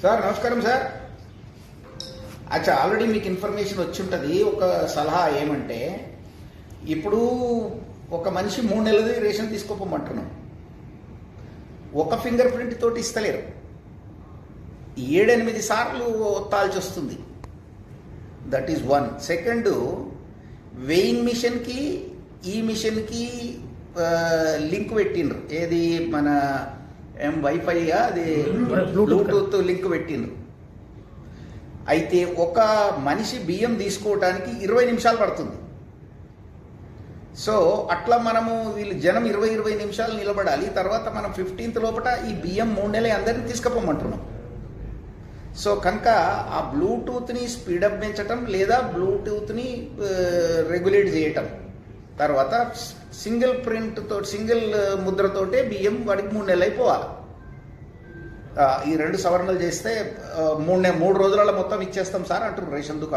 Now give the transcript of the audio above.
Sir నమస్కారం sir. అచ్చా already మీకు ఇన్ఫర్మేషన్ వచ్చి ఉంటుంది ఒక సలహా ఏమంటే ఇప్పుడు ఒక మనిషి మూడు నెలలది రేషన్ తీసుకోపోమంటున్నాం. ఒక ఫింగర్ ప్రింట్ తోటి ఇస్తలేరు. ఏడెనిమిది సార్లు ఒత్తాల్సి వస్తుంది. That is one second weighing మిషన్కి ఈ మిషన్కి లింక్ పెట్టిండ్రు. ఏది మన ఏం వైఫై అది Bluetooth. బ్లూటూత్ లింక్ పెట్టిండ్రు అయితే ఒక మనిషి బియ్యం తీసుకోవడానికి ఇరవై నిమిషాలు పడుతుంది. సో అట్లా మనము వీళ్ళు జనం ఇరవై ఇరవై నిమిషాలు నిలబడాలి. తర్వాత మనం ఫిఫ్టీన్త్ లోపల ఈ బియ్యం మూడు నెలలు అందరినీ తీసుకుపోమంటున్నాం. సో కనుక ఆ బ్లూటూత్ని స్పీడప్ పెంచటం లేదా బ్లూటూత్ని రెగ్యులేట్ చేయటం. తర్వాత సింగిల్ ప్రింట్తో సింగిల్ ముద్రతోటే బియ్యం వాడికి మూడు నెలలు అయిపోవాలి. ఈ రెండు సవరణలు చేస్తే మూడు మూడు రోజులలో మొత్తం ఇచ్చేస్తాం సార్ అంటారు రేషన్ దుకాణం.